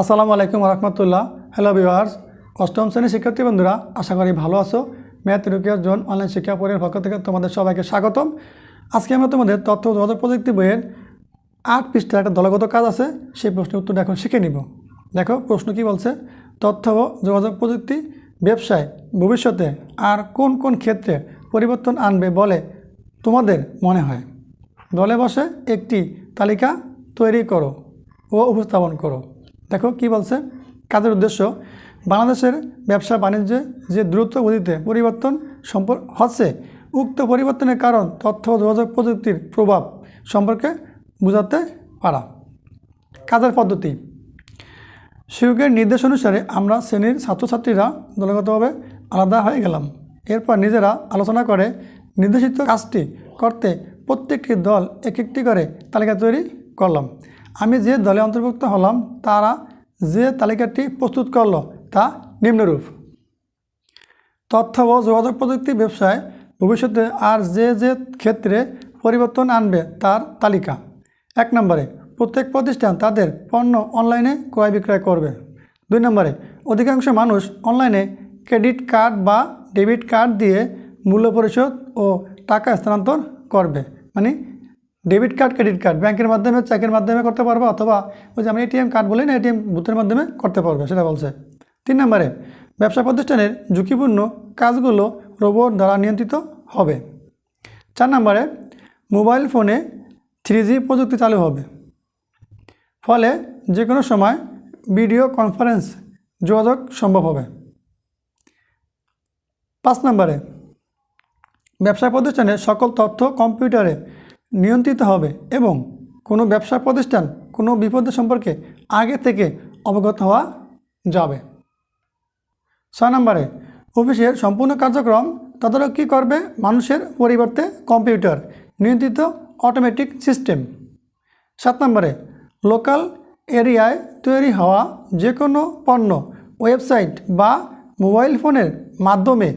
আসসালামু আলাইকুম রহমতুল্লাহ hello viewers অষ্টম শ্রেণির শিক্ষার্থী বন্ধুরা, আশা করি ভালো আছো। ম্যাথ রুকিয়ার জোন অনলাইন শিক্ষা পরিবার পক্ষ থেকে তোমাদের সবাইকে স্বাগতম। আজকে আমরা তোমাদের তথ্য যোগাযোগ প্রযুক্তি বইয়ের আট পৃষ্ঠার একটা দলগত কাজ আছে, সেই প্রশ্নের উত্তরটা এখন শিখে নিব। দেখো, প্রশ্ন কি বলছে? তথ্য ও যোগাযোগ প্রযুক্তি ব্যবসায় ভবিষ্যতে আর কোন কোন ক্ষেত্রে পরিবর্তন আনবে বলে তোমাদের মনে হয়? দলে বসে একটি তালিকা তৈরি করো ও উপস্থাপন করো। দেখো কি বলছে? কাজের উদ্দেশ্য, বাংলাদেশের ব্যবসা বাণিজ্যে যে দ্রুত গতিতে পরিবর্তন সম্পর্ক হচ্ছে, উক্ত পরিবর্তনের কারণ তথ্য যোগাযোগ প্রযুক্তির প্রভাব সম্পর্কে বোঝাতে পারা। কাজের পদ্ধতি, শিক্ষকের নির্দেশ অনুসারে আমরা শ্রেণির ছাত্রছাত্রীরা দলগতভাবে আলাদা হয়ে গেলাম। এরপর নিজেরা আলোচনা করে নির্দেশিত কাজটি করতে প্রত্যেকটি দল এক একটি করে তালিকা তৈরি করলাম। আমি যে দলে অন্তর্ভুক্ত হলাম, তারা যে তালিকাটি প্রস্তুত করল, তা নিম্নরূপ। তথ্য ও যোগাযোগ প্রযুক্তি ব্যবসায় ভবিষ্যতে আর যে যে ক্ষেত্রে পরিবর্তন আনবে, তার তালিকা। এক নম্বরে, প্রত্যেক প্রতিষ্ঠান তাদের পণ্য অনলাইনে ক্রয় বিক্রয় করবে। দুই নম্বরে, অধিকাংশ মানুষ অনলাইনে ক্রেডিট কার্ড বা ডেবিট কার্ড দিয়ে মূল্য পরিশোধ ও টাকা স্থানান্তর করবে মানে ডেবিট কার্ড ক্রেডিট কার্ড ব্যাংকের মাধ্যমে চেকের মাধ্যমে করতে পারবে অথবা ওই যে আমি এটিএম কার্ড বলি না এটিএম বুথের মাধ্যমে করতে পারবে, সেটা বলছে। তিন নম্বরে, ব্যবসা প্রতিষ্ঠানের ঝুঁকিপূর্ণ কাজগুলো রোবট দ্বারা নিয়ন্ত্রিত হবে। চার নম্বরে মোবাইল ফোনে থ্রি জি প্রযুক্তি চালু হবে। ফলে যে কোনো সময় ভিডিও কনফারেন্স যোগাযোগ সম্ভব হবে। পাঁচ নম্বরে, ব্যবসা প্রতিষ্ঠানের সকল তথ্য কম্পিউটারে নিয়ন্ত্রিত হবে এবং কোনো ব্যবসা প্রতিষ্ঠান কোনো বিপদের সম্পর্কে আগে থেকে অবগত হওয়া যাবে। ছয় নম্বরে, অফিসের সম্পূর্ণ কার্যক্রম তদারকি করবে মানুষের পরিবর্তে কম্পিউটার, নিয়ন্ত্রিত অটোমেটিক সিস্টেম। সাত নম্বরে, লোকাল এরিয়ায় তৈরি হওয়া যে কোনো পণ্য, ওয়েবসাইট বা মোবাইল ফোনের মাধ্যমে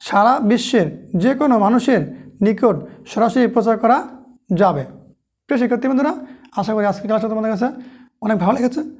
সারা বিশ্বের যে কোনো মানুষের নিকট সরাসরি প্রচার করা যাবে। প্রিয় শিক্ষার্থী বন্ধুরা আশা করি আজকে ক্লাসটা তোমাদের কাছে অনেক ভালো লেগেছে।